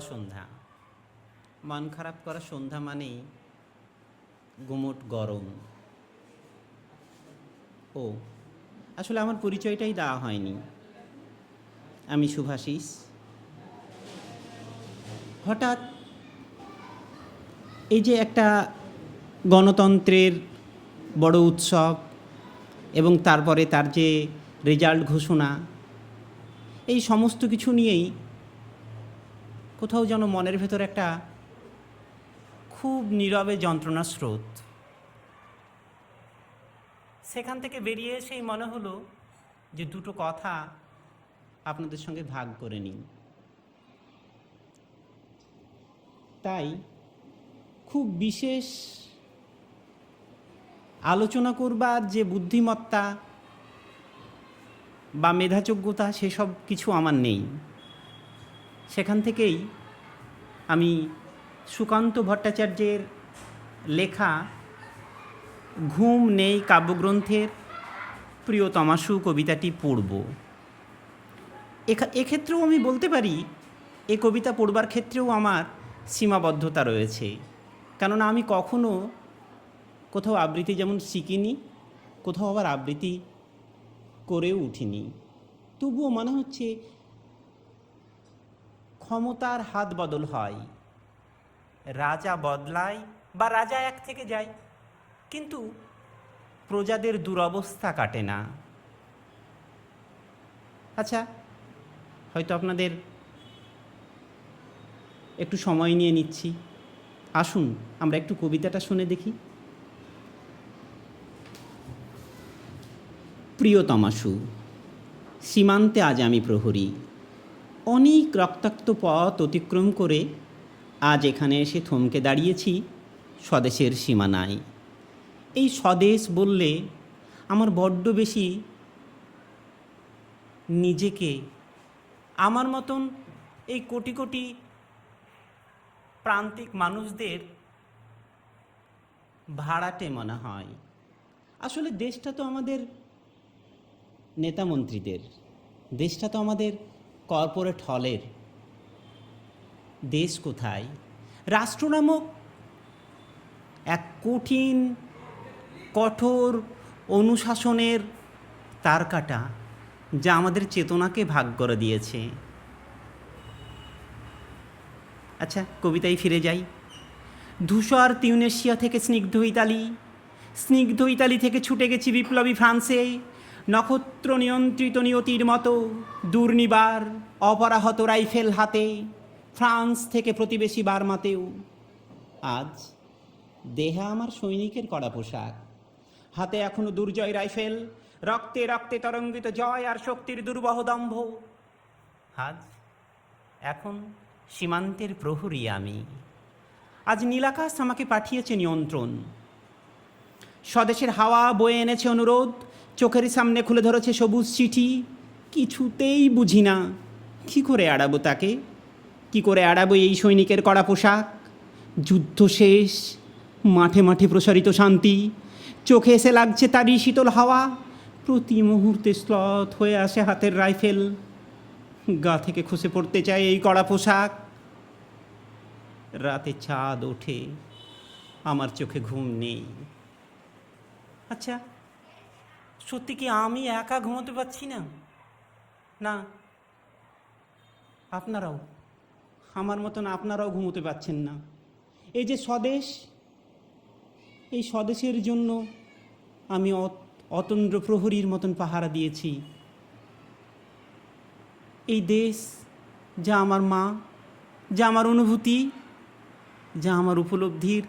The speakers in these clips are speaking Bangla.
করা সন্ধ্যা। মন খারাপ করা সন্ধ্যা মানেই গুমট গরম। ও, আসলে আমার পরিচয়টাই দেওয়া হয়নি। আমি শুভাশিস হঠাৎ এই যে একটা গণতন্ত্রের বড় উৎসব এবং তারপরে তার যে রেজাল্ট ঘোষণা, এই সমস্ত কিছু নিয়েই কোথাও যেন মনের ভেতর একটা খুব নীরবে যন্ত্রণার স্রোত। সেখান থেকে বেরিয়ে এসেই মনে হলো যে দুটো কথা আপনাদের সঙ্গে ভাগ করে নিই। তাই খুব বিশেষ আলোচনা করবার যে বুদ্ধিমত্তা বা মেধাযোগ্যতা সেসব কিছু আমার নেই। সেখান থেকেই আমি সুকান্ত ভট্টাচার্যের লেখা ঘুম নেই কাব্যগ্রন্থের প্রিয়তমাশু কবিতাটি পড়ব। এক্ষেত্রেও আমি বলতে পারি, এ কবিতা পড়বার ক্ষেত্রেও আমার সীমাবদ্ধতা রয়েছে। কেননা আমি কখনো কোথাও আবৃত্তি যেমন শিখিনি, কোথাও আবার আবৃত্তি করেও উঠিনি। তবুও মনে হচ্ছে ক্ষমতার হাত বদল হয়। রাজা বদলায় বা রাজা এক থেকে যায়। কিন্তু প্রজাদের দুরবস্থা কাটে না। আচ্ছা হয়তো আপনাদের একটু সময় নিয়ে নিচ্ছি। আসুন, আমরা একটু কবিতাটা শুনে দেখি। প্রিয়তমাশু সীমান্তে আজ আমি প্রহরী। অনেক রক্তাক্ত পথ অতিক্রম করে আজ এখানে এসে থমকে দাঁড়িয়েছি স্বদেশের সীমানায়। এই স্বদেশ বললে আমার বড্ড বেশি নিজেকে, আমার মতন এই কোটি কোটি প্রান্তিক মানুষদের ভাড়াটে মনে হয়। আসলে দেশটা তো আমাদের নেতা মন্ত্রীদের দেশটা তো আমাদের কর্পোরেট হলের। দেশ কোথায়? রাষ্ট্র নামক এক কঠিন, কঠোর অনুশাসনের তার কাটা যা আমাদের চেতনাকে ভাগ করে দিয়েছে। আচ্ছা কবিতায় ফিরে যাই। ধূসর তিউনেশিয়া থেকে স্নিগ্ধ ইতালি স্নিগ্ধ ইতালি থেকে ছুটে গেছি বিপ্লবী ফ্রান্সে। নক্ষত্র নিয়ন্ত্রিত নিয়তির মতো দুর্নিবার অপরাহত রাইফেল হাতে ফ্রান্স থেকে প্রতিবেশী বার্মাতেও। আজ দেহা আমার সৈনিকের কড়া পোশাক। হাতে এখনও দুর্জয় রাইফেল, রক্তে রক্তে তরঙ্গিত জয় আর শক্তির দুর্বহ দম্ভ। আজ এখন সীমান্তের প্রহরী আমি। আজ নীলাকাশ আমাকে পাঠিয়েছে নিয়ন্ত্রণ। স্বদেশের হাওয়া বয়ে এনেছে অনুরোধ চোখের সামনে খুলে ধরেছে সবুজ চিঠি। কিছুতেই বুঝি না, কী করে এড়াবো তাকে? কি করে এড়াবো এই সৈনিকের কড়া পোশাক? যুদ্ধ শেষ, মাঠে মাঠে প্রসারিত শান্তি। চোখে এসে লাগছে তারই শীতল হাওয়া। প্রতি মুহূর্তে স্লথ হয়ে আসে হাতের রাইফেল। গা থেকে খসে পড়তে চায় এই কড়া পোশাক। রাতে চাঁদ ওঠে, আমার চোখে ঘুম নেই। আচ্ছা সত্যি কি আমি একা ঘুমোতে পারছি না? না। আপনারাও, আমার মতন আপনারাও ঘুমোতে পারছেন না। এই যে স্বদেশ, এই স্বদেশের জন্য আমি অত- অতন্দ্র প্রহরীর মতন পাহারা দিয়েছি। এই দেশ, যা আমার মা, যা আমার অনুভূতি, যা আমার উপলব্ধির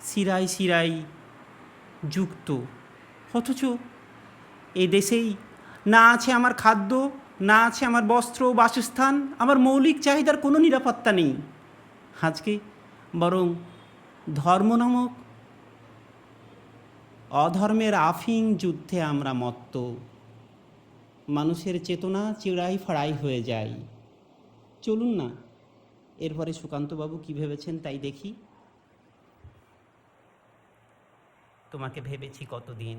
শিরায় শিরায় যুক্ত। অথচ এই দেশেই। না আছে আমার খাদ্য, না আছে আমার বস্ত্র, বাসস্থান, আমার মৌলিক চাহিদার কোনো নিরাপত্তা নেই। আজকে বরং ধর্ম নামক অধর্মের আফিং যুদ্ধে আমরা মত্ত। মানুষের চেতনা চিড়াই ফাড়াই হয়ে যায়। চলুন না, এরপরে সুকান্তবাবু কি ভেবেছেন তাই দেখি। তোমাকে ভেবেছি কতদিন?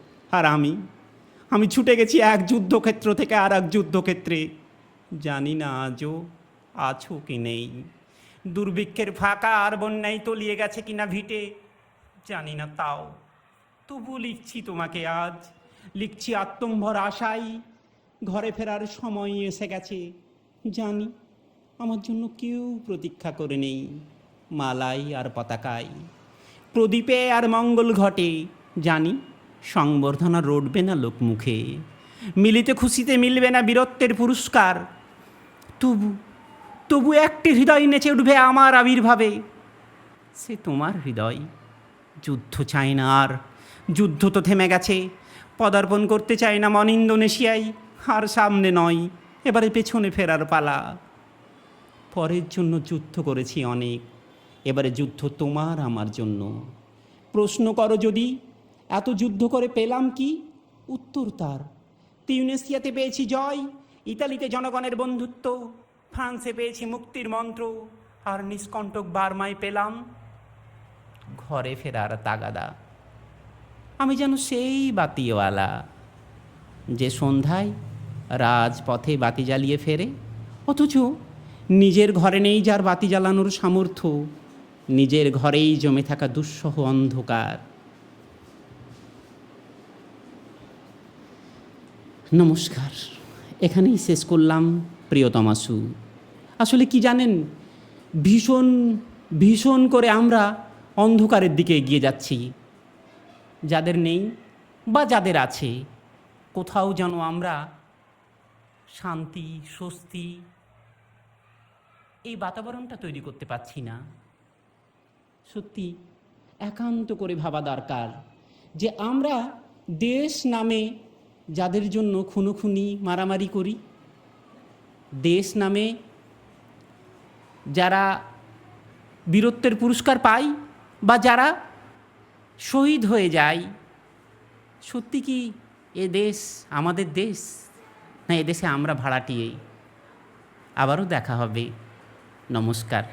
আর আমি আমি ছুটে গেছি এক যুদ্ধক্ষেত্র থেকে আর এক যুদ্ধক্ষেত্রে। জানি না আজও আছো কি নেই। দুর্ভিক্ষের ফাঁকা আর বন্যায় তলিয়ে গেছে কিনা ভিটে, জানি না তাও। তবু লিখছি তোমাকে আজ, লিখছি আত্মম্ভর আশাই। ঘরে ফেরার সময় এসে গেছে। জানি, আমার জন্য কেউ প্রতীক্ষা করে নেই। মালাই আর পতাকায় প্রদীপে আর মঙ্গল ঘটে। জানি সংবর্ধনা রটবে না লোকমুখে। মিলিতে খুশিতে মিলবে না বীরত্বের পুরস্কার। তবু তবু একটি হৃদয় নেচে উঠবে আমার আবির্ভাবে। সে তোমার হৃদয়। যুদ্ধ চায় না আর। যুদ্ধ তো থেমে গেছে। পদার্পণ করতে চায় না মন ইন্দোনেশিয়ায়। আর সামনে নয়। এবারে পেছনে ফেরার পালা। পরের জন্য যুদ্ধ করেছি অনেক। এবারে যুদ্ধ তোমার আমার জন্য। প্রশ্ন করো যদি এত যুদ্ধ করে পেলাম কি? উত্তর তার। তিউনেসিয়াতে পেয়েছি জয়, ইতালিতে জনগণের বন্ধুত্ব, ফ্রান্সে পেয়েছি মুক্তির মন্ত্র, আর নিষ্কণ্টক বার্মায় পেলাম ঘরে ফেরার তাগাদা। আমি যেন সেই বাতিওয়ালা যে সন্ধ্যায় রাজপথে বাতি জ্বালিয়ে ফেরে, অথচ নিজের ঘরে নেই যার বাতি জ্বালানোর সামর্থ্য, নিজের ঘরেই জমে থাকা দুঃসহ অন্ধকার। নমস্কার, এখানেই শেষ করলাম প্রিয়তমাসু আসলে কি জানেন, ভীষণ ভীষণ করে আমরা অন্ধকারের দিকে এগিয়ে যাচ্ছি। যাদের নেই বা যাদের আছে, কোথাও যেন আমরা শান্তি, স্বস্তি এই বাতাবরণটা তৈরি করতে পারছি না। সত্যি, একান্ত করে ভাবা দরকার যে আমরা দেশ নামে যাদের জন্য খুনোখুনি, মারামারি করি। দেশ নামে যারা বীরত্বের পুরস্কার পাই বা যারা শহীদ হয়ে যায়, সত্যি কি এ দেশ আমাদের দেশ? না এদেশে আমরা ভাড়াটিয়ে আবারও দেখা হবে। নমস্কার।